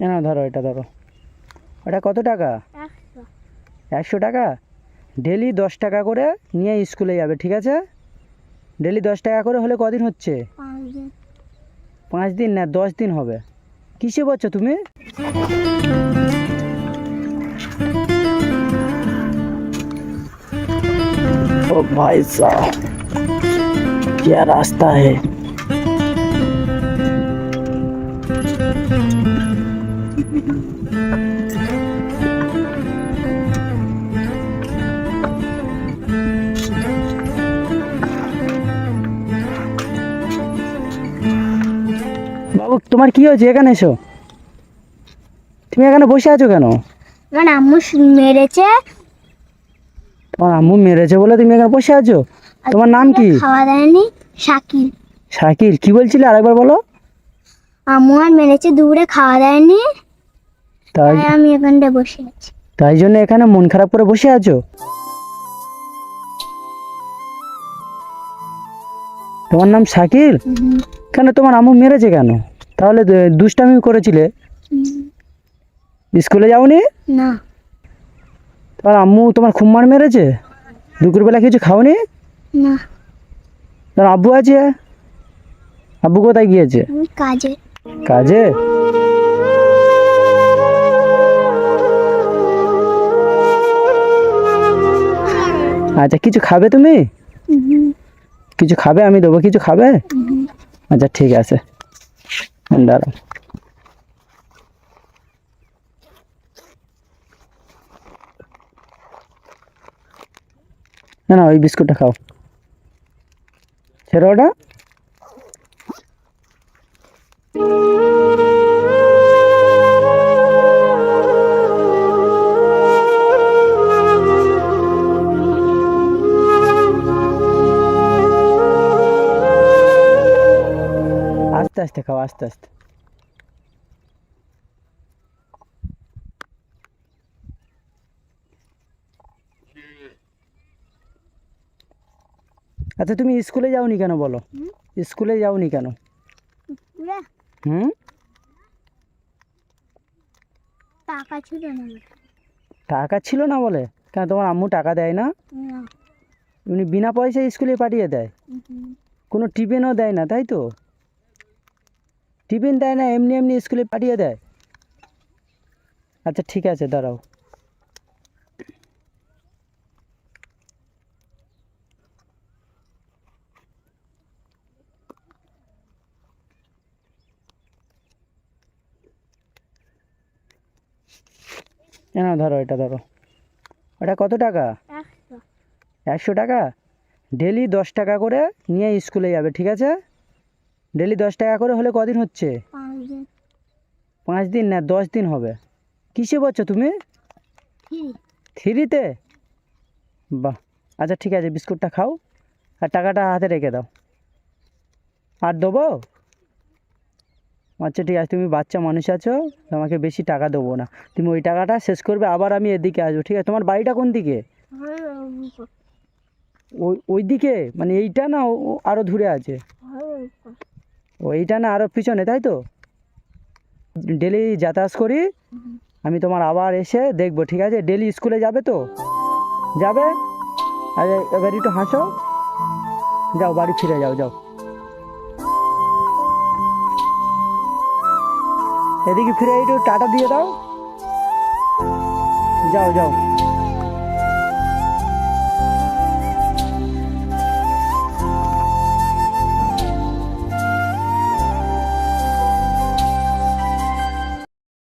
এ না ধরো এটা ধরো ওটা কত টাকা একশো একশো টাকা ডেলি দশ টাকা করে নিয়ে স্কুলে যাবে ঠিক আছে ডেলি দশ টাকা করে হলে কদিন হচ্ছে পাঁচ দিন পাঁচ দিন না দশ দিন হবে কিসে পড়ছো তুমি ओ भाई साहब क्या रास्ता है বাবু তোমার কি হয়েছে? এখানে এসো। তুমি এখানে বসে আছো কেন? আমার আম্মু মেরেছে। তোমার আম্মু মেরেছে বলে তুমি এখানে বসে আছো? তোমার নাম কি? খাওয়া দেয়নি শাকিল। শাকিল কি বলছিলে আরেকবার বলো? আম্মু আর মেরেছে দূরে খাওয়া দেয়নি। তাই তাই আমি এখানটা বসে আছি। তাই জন্য এখানে মন খারাপ করে বসে আছো? তোমার নাম শাকিল? কেন তোমার আম্মু মেরেছে কেন? তাহলে দুষ্টামি করেছিলে? স্কুলে যাওনি? না। তোমার আম্মু তোমার খুব মার মেরেছে? দুপুরবেলা কিছু খাওনি? না। তোমার আব্বু আছে? আব্বু কোথায় গিয়েছে? কাজে। কাজে? আচ্ছা কিছু খাবে তুমি? কিছু খাবে? আমি দেবো কিছু খাবে? আচ্ছা ঠিক আছে। দাঁড়াও না না ওই বিস্কুটটা খাও ছেড়ে ওটা আস্তে আস্তে খাও আস্তে আস্তে আচ্ছা তুমি স্কুলে যাওনি কেন বলো? স্কুলে যাওনি কেন? হুম? টাকা ছিল না টাকা ছিল না বলে? কেন তোমার আম্মু টাকা দেয় না? এমনি বিনা পয়সায় স্কুলে পাঠিয়ে দেয়? কোনো টিফিনও দেয় না তাই তো? টিফিন দেয় না এমনি এমনি স্কুলে পাঠিয়ে দেয়। আচ্ছা ঠিক আছে দাঁড়াও। নাও ধরো এটা ধরো। ওটা কত টাকা? একশো টাকা? ডেলি দশ টাকা করে নিয়ে স্কুলে যাবে ঠিক আছে? ডেলি দশ টাকা করে হলে কদিন হচ্ছে? পাঁচ দিন না দশ দিন হবে। কিসে পড়ছো তুমি? থ্রিতে? বাহ আচ্ছা ঠিক আছে বিস্কুটটা খাও আর টাকাটা হাতে রেখে দাও। আর দেবো? আচ্ছা ঠিক আছে তুমি বাচ্চা মানুষ আছো তোমাকে বেশি টাকা দেবো না। তুমি ওই টাকাটা শেষ করবে আবার আমি এদিকে আসব ঠিক আছে? তোমার বাড়িটা কোন দিকে? ওই ওই দিকে মানে এইটা না আরও দূরে আছে? ও, এইটা না আরও পিছনে, তাই তো? ডেলি যাতায়াত করি, আমি তোমার আবার এসে দেখব, ঠিক আছে? ডেলি স্কুলে যাবে তো? যাবে? আরে, এবার একটু হাসো। যাও, বাড়ি ফিরে যাও যাও। এদিকে ফিরে একটু টাটা দিয়ে দাও। যাও যাও।